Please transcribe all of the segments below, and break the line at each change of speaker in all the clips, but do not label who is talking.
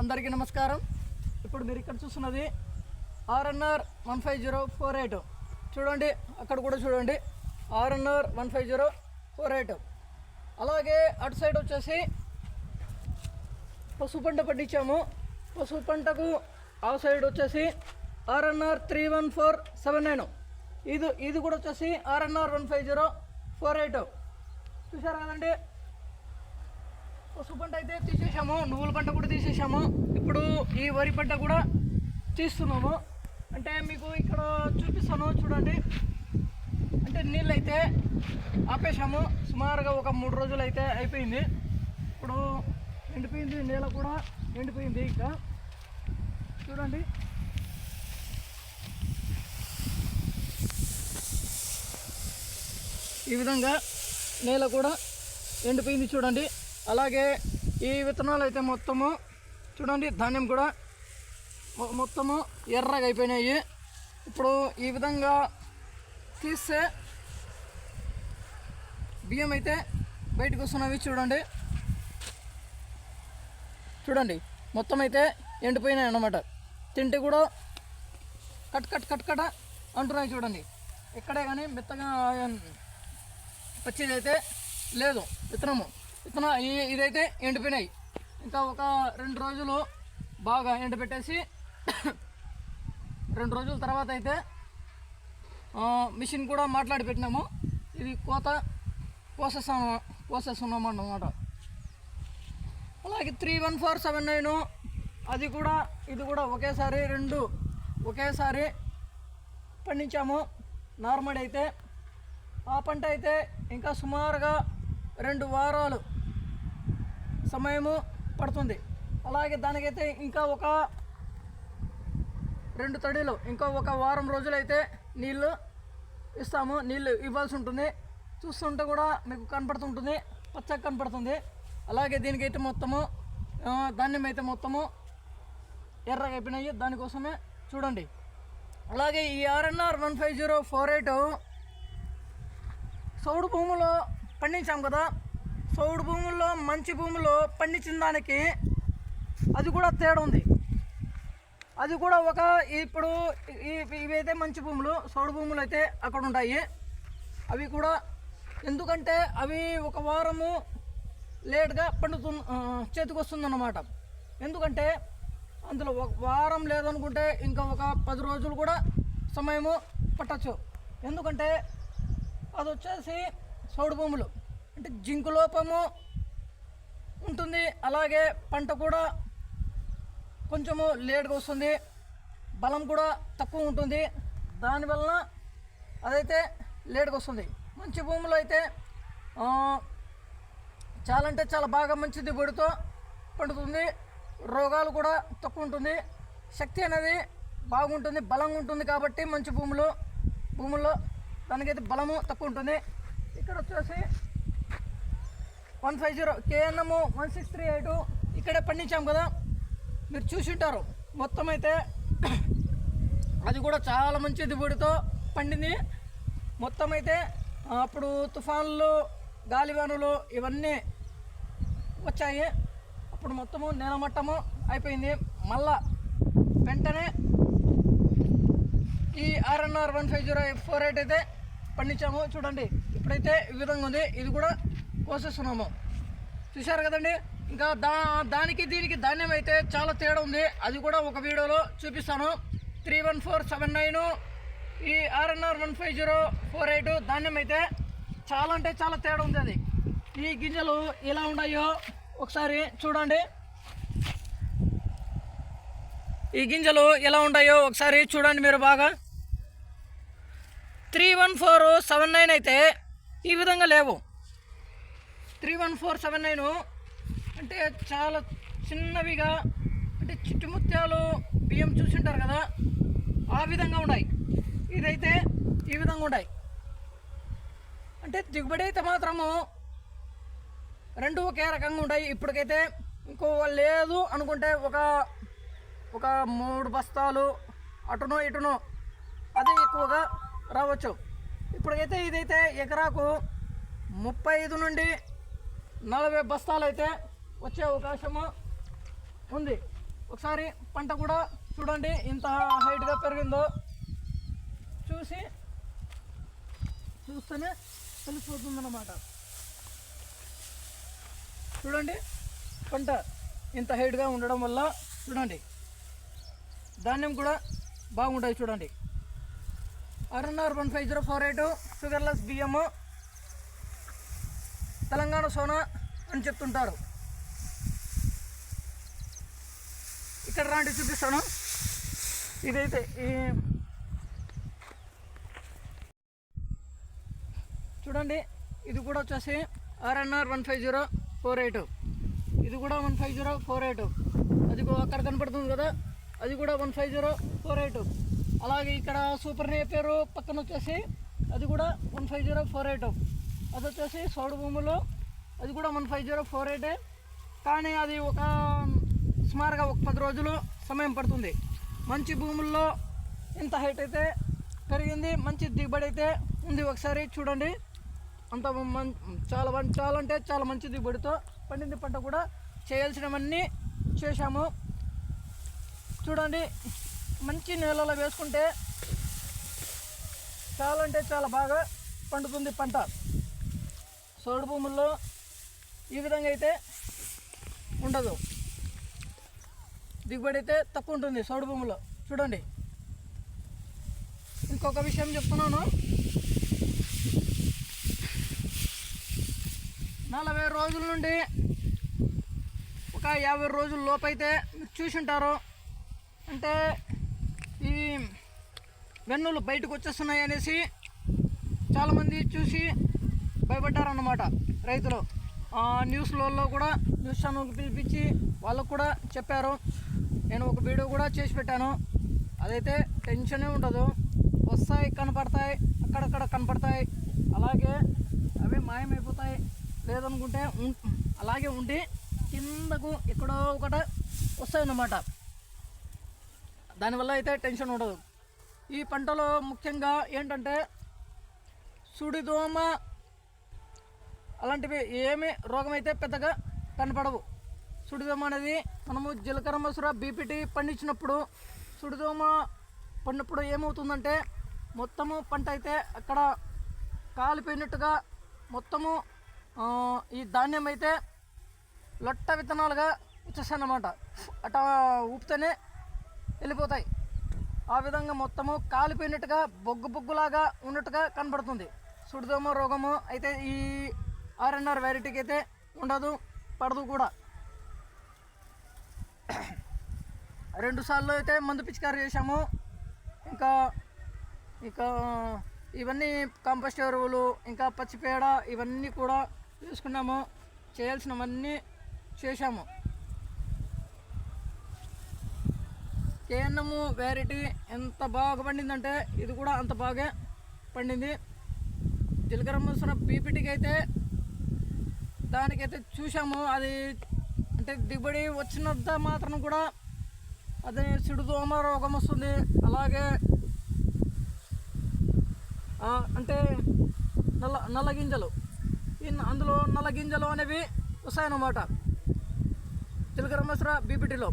అందరికీ నమస్కారం. ఇప్పుడు మీరు ఇక్కడ చూస్తున్నది RNR one five zero four eight. చూడండి అక్కడ కూడా చూడండి. RNR one five zero four eight. అలాగే అటు సైడ్ వచ్చేసి పసుపు పంట పండించాము. పసుపు పంటకు ఆ సైడ్ వచ్చేసి RNR three one four seven nine. ఇది ఇది కూడా వచ్చేసి RNR one five zero four eight. చూసారు కదండి? పసుపు పంట అయితే తీసేసాము నువ్వుల పంట కూడా తీసేసాము. ఇప్పుడు ఈ వరి పంట కూడా తీస్తున్నాము. అంటే మీకు ఇక్కడ చూపిస్తాను చూడండి. అంటే నీళ్ళు అయితే ఆపేసాము. సుమారుగా ఒక మూడు రోజులు అయితే అయిపోయింది. ఇప్పుడు ఎండిపోయింది నేల కూడా ఎండిపోయింది ఇంకా. చూడండి. ఈ విధంగా నేల కూడా ఎండిపోయింది చూడండి. అలాగే ఈ విత్తనాలు అయితే మొత్తము చూడండి ధాన్యం కూడా మొత్తము ఎర్రగా అయిపోయినాయి. ఇప్పుడు ఈ విధంగా తీస్తే బియ్యం అయితే బయటకు వస్తున్నవి చూడండి. చూడండి మొత్తం అయితే ఎండిపోయినాయి అన్నమాట. తింటే కూడా కట్ కట్ కట్ కట అంటున్నాయి చూడండి. ఇక్కడే కానీ మెత్తగా పచ్చిది అయితే లేదు విత్తనము. విత్తనం ఇదైతే ఎండిపోయినాయి. ఇంకా ఒక రెండు రోజులు బాగా ఎండబెట్టేసి రెండు రోజుల తర్వాత అయితే మిషన్ కూడా మాట్లాడి పెట్టినాము. ఇది కోత కోసేస్తాము కోసేస్తున్నాము అన్నమాట. అలాగే three one four seven nine అది కూడా ఇది కూడా ఒకేసారి రెండు ఒకేసారి పండించాము. నార్మల్ అయితే ఆ పంట అయితే ఇంకా సుమారుగా రెండు వారాలు సమయము పడుతుంది. అలాగే దానికైతే ఇంకా ఒక రెండు తడిలు ఇంకా ఒక వారం రోజులైతే నీళ్ళు ఇస్తాము. నీళ్ళు ఇవ్వాల్సి ఉంటుంది. చూస్తుంటే కూడా మీకు కనపడుతుంటుంది. పచ్చగా కనపడుతుంది. అలాగే దీనికైతే మొత్తము ధాన్యం అయితే మొత్తము ఎర్రగా అయిపోయినాయి. దానికోసమే చూడండి. అలాగే ఈ RNR one five zero four eight సౌడు భూములో పండించాం కదా. సౌడు భూముల్లో మంచి భూములో పండించిన దానికి అది కూడా తేడా ఉంది. అది కూడా ఒక ఇప్పుడు ఇవైతే మంచి భూములు సౌడు భూములు అయితే అక్కడ ఉంటాయి. అవి కూడా ఎందుకంటే అవి ఒక వారము లేట్గా పండుతు చేతికి వస్తుందన్నమాట. ఎందుకంటే అందులో ఒక వారం లేదనుకుంటే ఇంకా ఒక పది రోజులు కూడా సమయము పట్టచ్చు. ఎందుకంటే అది వచ్చేసి సౌడు భూములు. అంటే జింకు లోపము ఉంటుంది. అలాగే పంట కూడా కొంచెము లేట్గా వస్తుంది. బలం కూడా తక్కువ ఉంటుంది. దానివలన అదైతే లేట్గా వస్తుంది. మంచి భూములు అయితే చాలా అంటే చాలా బాగా మంచి దిగుబడితో పండుతుంది. రోగాలు కూడా తక్కువ ఉంటుంది. శక్తి అనేది బాగుంటుంది బలంగా ఉంటుంది కాబట్టి మంచి భూములు భూముల్లో దానికైతే బలము తక్కువ ఉంటుంది. ఇక్కడ వచ్చేసి one five zero KNM one six three eight ఇక్కడే పండించాం కదా. మీరు చూసి ఉంటారు మొత్తం అయితే అది కూడా చాలా మంచి దిగుబడితో పండింది. మొత్తం అయితే అప్పుడు తుఫాన్లు గాలివానులు ఇవన్నీ వచ్చాయి. అప్పుడు మొత్తము నేలమట్టము అయిపోయింది. మళ్ళా వెంటనే ఈ RNR one five zero four eight అయితే పండించాము. చూడండి ఇప్పుడైతే ఈ విధంగా ఉంది. ఇది కూడా కోసేస్తున్నాము చూశారు కదండి? ఇంకా దా దానికి దీనికి ధాన్యం అయితే చాలా తేడా ఉంది. అది కూడా ఒక వీడియోలో చూపిస్తాను. Three one four seven nine ఈ RNR one five zero four eight ధాన్యం అయితే చాలా అంటే చాలా తేడా ఉంది అది. ఈ గింజలు ఎలా ఉన్నాయో ఒకసారి చూడండి. ఈ గింజలు ఎలా ఉన్నాయో ఒకసారి చూడండి మీరు బాగా. Three one four seven nine అయితే ఈ విధంగా లేవు. Three one four seven nine అంటే చాలా చిన్నవిగా అంటే చిట్టుముత్యాలు బియ్యం చూసింటారు కదా ఆ విధంగా ఉన్నాయి. ఇదైతే ఈ విధంగా ఉన్నాయి. అంటే దిగుబడి అయితే మాత్రము రెండు ఒకే రకంగా ఉంటాయి. ఇప్పటికైతే ఇంకో లేదు అనుకుంటే ఒక ఒక మూడు బస్తాలు అటునో ఇటునో అది ఎక్కువగా రావచ్చు. ఇప్పటికైతే ఇదైతే ఎకరాకు ముప్పై ఐదు నుండి నలభై బస్తాలు అయితే వచ్చే అవకాశము ఉంది. ఒకసారి పంట కూడా చూడండి ఇంత హైట్గా పెరిగిందో. చూసి చూస్తేనే తెలిసిపోతుందన్నమాట. చూడండి పంట ఇంత హైట్గా ఉండడం వల్ల చూడండి. ధాన్యం కూడా బాగుంటుంది చూడండి. RNR one five zero four eight sugarless బియ్యము తెలంగాణ సోనా అని చెప్తుంటారు. ఇక్కడ రాండి చూపిస్తాను. ఇదైతే ఈ చూడండి ఇది కూడా వచ్చేసి RNR one five zero four eight. ఇది కూడా one five zero four eight. అది అక్కడ కనపడుతుంది కదా అది కూడా one five zero four eight. అలాగే ఇక్కడ సూపర్ పేరు పక్కన వచ్చేసి అది కూడా one five zero four eight. అది వచ్చేసి సౌడు భూములో. అది కూడా వన్ ఫైవ్ జీరో ఫోర్ ఎయిటే కానీ అది ఒక సుమారుగా ఒక పది రోజులు సమయం పడుతుంది. మంచి భూముల్లో ఇంత హైట్ అయితే పెరిగింది మంచి దిగుబడి అయితే ఉంది. ఒకసారి చూడండి. అంత మం- చాలా చాలా అంటే చాలా మంచి దిగుబడితో పండింది పంట కూడా. చేయాల్సినవన్నీ చేశాము. చూడండి. మంచి నేలలో వేసుకుంటే చాలా అంటే చాలా బాగా పండుతుంది పంట. సోడు భూముల్లో ఈ విధంగా అయితే ఉండదు. దిగుబడి అయితే తక్కువ ఉంటుంది సౌడు భూముల్లో. చూడండి. ఇంకొక విషయం చెప్తున్నాను. నలభై రోజుల నుండి ఒక యాభై రోజుల లోపైతే మీరు చూసి ఉంటారు అంటే ఈ వెన్నులు బయటకు వచ్చేస్తున్నాయి అనేసి చాలామంది చూసి భయపడ్డారన్నమాట రైతులు. న్యూస్లలో కూడా న్యూస్ ఛానల్కి పిలిపించి వాళ్ళకు కూడా చెప్పారు. నేను ఒక వీడియో కూడా చేసి పెట్టాను. అదైతే టెన్షనే ఉండదు. వస్తాయి కనపడతాయి అక్కడక్కడ కనపడతాయి. అలాగే అవి మాయమైపోతాయి. లేదనుకుంటే ఉం- అలాగే ఉండి కిందకు ఎక్కడో ఒకట వస్తాయన్నమాట. దానివల్ల అయితే టెన్షన్ ఉండదు. ఈ పంటలో ముఖ్యంగా ఏంటంటే సుడిదోమ అలాంటివి ఏమి రోగం అయితే పెద్దగా కనపడవు. సుడిదోమ అనేది మనము జీలకర్ర మసూర బీపీటీ పండించినప్పుడు సుడిదోమ పడినప్పుడు ఏమవుతుందంటే మొత్తము పంట అయితే అక్కడ కాలిపోయినట్టుగా మొత్తము ఈ ధాన్యం అయితే లొట్ట విత్తనాలుగా వచ్చేస్తాయి అన్నమాట అట్లా ఊపితేనే వెళ్ళిపోతాయి. ఆ విధంగా మొత్తము కాలిపోయినట్టుగా బొగ్గు బొగ్గులాగా ఉన్నట్టుగా కనబడుతుంది. సుడిదోమ రోగము అయితే ఈ ఆర్ఎన్ఆర్ వెరైటీకి అయితే ఉండదు పడదు కూడా. రెండు సార్లు అయితే మందు పిచికారి చేశాము. ఇంకా ఇంకా ఇవన్నీ కంపోస్ట్ ఎరువులు ఇంకా పచ్చిపేడ ఇవన్నీ కూడా తీసుకున్నాము చేయాల్సినవన్నీ చేశాము. కేన్నము వెరైటీ ఎంత బాగా పండిందంటే ఇది కూడా అంత బాగా పండింది. జీలకర్ర మసూర బీపీటీకి అయితే దానికైతే చూసాము అది అంటే దిగుబడి వచ్చినంత మాత్రం కూడా అది సిడుదోమ రోగం వస్తుంది. అలాగే అంటే నల్ల నల్ల గింజలు. అందులో నల్ల గింజలు అనేవి వస్తాయన్నమాట. జీలకర్ర మసూర బీపీటీలో.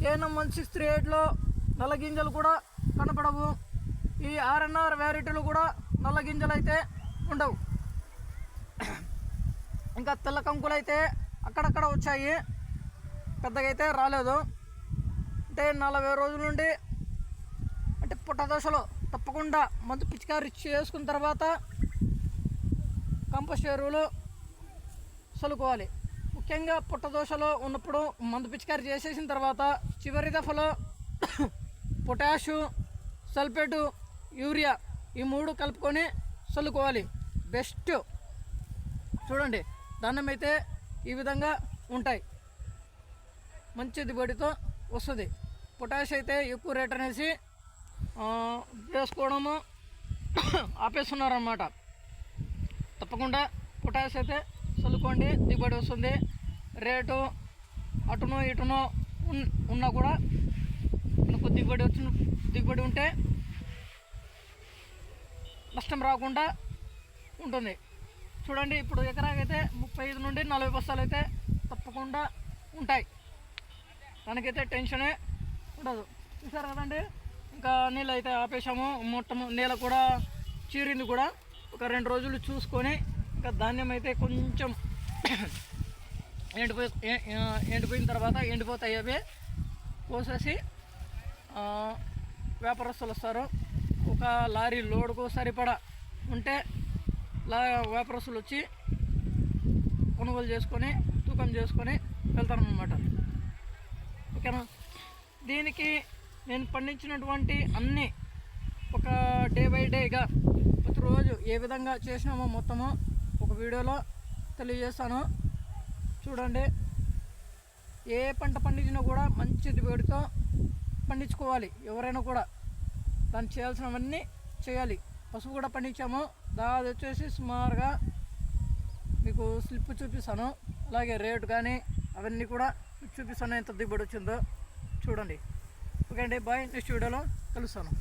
కేఎన్ఎం వన్ సిక్స్ త్రీ ఎయిట్లో నల్ల గింజలు కూడా కనపడవు. ఈ ఆర్ఎన్ఆర్ వెరైటీలు కూడా నల్ల గింజలు అయితే ఉండవు. ఇంకా తెల్ల కంకులు అయితే అక్కడక్కడ వచ్చాయి. పెద్దగా అయితే రాలేదు. అంటే నలభై రోజుల నుండి అంటే పుట్టదశలో తప్పకుండా మందు పిచికారి చేసుకున్న తర్వాత కంపోస్ట్ ఎరువులు చల్లుకోవాలి. ముఖ్యంగా పుట్ట దోశలో ఉన్నప్పుడు మందు పిచికారి చేసేసిన తర్వాత చివరి దఫలో పొటాషు సల్ఫేటు యూరియా ఈ మూడు కలుపుకొని చల్లుకోవాలి. బెస్ట్. చూడండి. ధాన్యం అయితే ఈ విధంగా ఉంటాయి. మంచి దిగుబడితో వస్తుంది. పొటాష్ అయితే ఎక్కువ రేట్ అనేసి వేసుకోవడము ఆపేస్తున్నారన్నమాట. తప్పకుండా పొటాష్ అయితే చల్లుకోండి దిగుబడి వస్తుంది. రేటు అటునో ఇటునో ఉన్నా కూడా మనకు దిగుబడి వచ్చిన దిగుబడి ఉంటే నష్టం రాకుండా ఉంటుంది. చూడండి ఇప్పుడు ఎకరాకైతే ముప్పై ఐదు నుండి నలభై బస్తాలు అయితే తప్పకుండా ఉంటాయి. దానికైతే టెన్షనే ఉండదు. చూసారు కదండి? ఇంకా నీళ్ళు అయితే ఆపేసాము మొత్తం నేల కూడా చీరింది కూడా. ఒక రెండు రోజులు చూసుకొని ఇంకా ధాన్యం అయితే కొంచెం ఎండిపోయి ఏ- ఎండిపోయిన తర్వాత ఎండిపోతాయి అవి. కోసేసి వ్యాపారస్తులు వస్తారు. ఒక లారీ లోడుకు సరిపడా ఉంటే లా వ్యాపారస్తులు వచ్చి కొనుగోలు చేసుకొని తూకం చేసుకొని వెళ్తారన్నమాట. ఓకేనా? దీనికి నేను పండించినటువంటి అన్నీ ఒక డే బై డేగా ప్రతిరోజు ఏ విధంగా చేసినామో మొత్తము ఒక వీడియోలో తెలియజేస్తాను. చూడండి. ఏ పంట పండించినా కూడా మంచి దిగుబడితో పండించుకోవాలి. ఎవరైనా కూడా దాన్ని చేయాల్సినవన్నీ చేయాలి. పసుపు కూడా పండించాము. దాది వచ్చేసి సుమారుగా మీకు స్లిప్ చూపిస్తాను. అలాగే రేటు కానీ అవన్నీ కూడా చూపిస్తాను. ఎంత దిగుబడి వచ్చిందో చూడండి. ఓకే అండి బాయ్. నెక్స్ట్ వీడియోలో కలుస్తాను.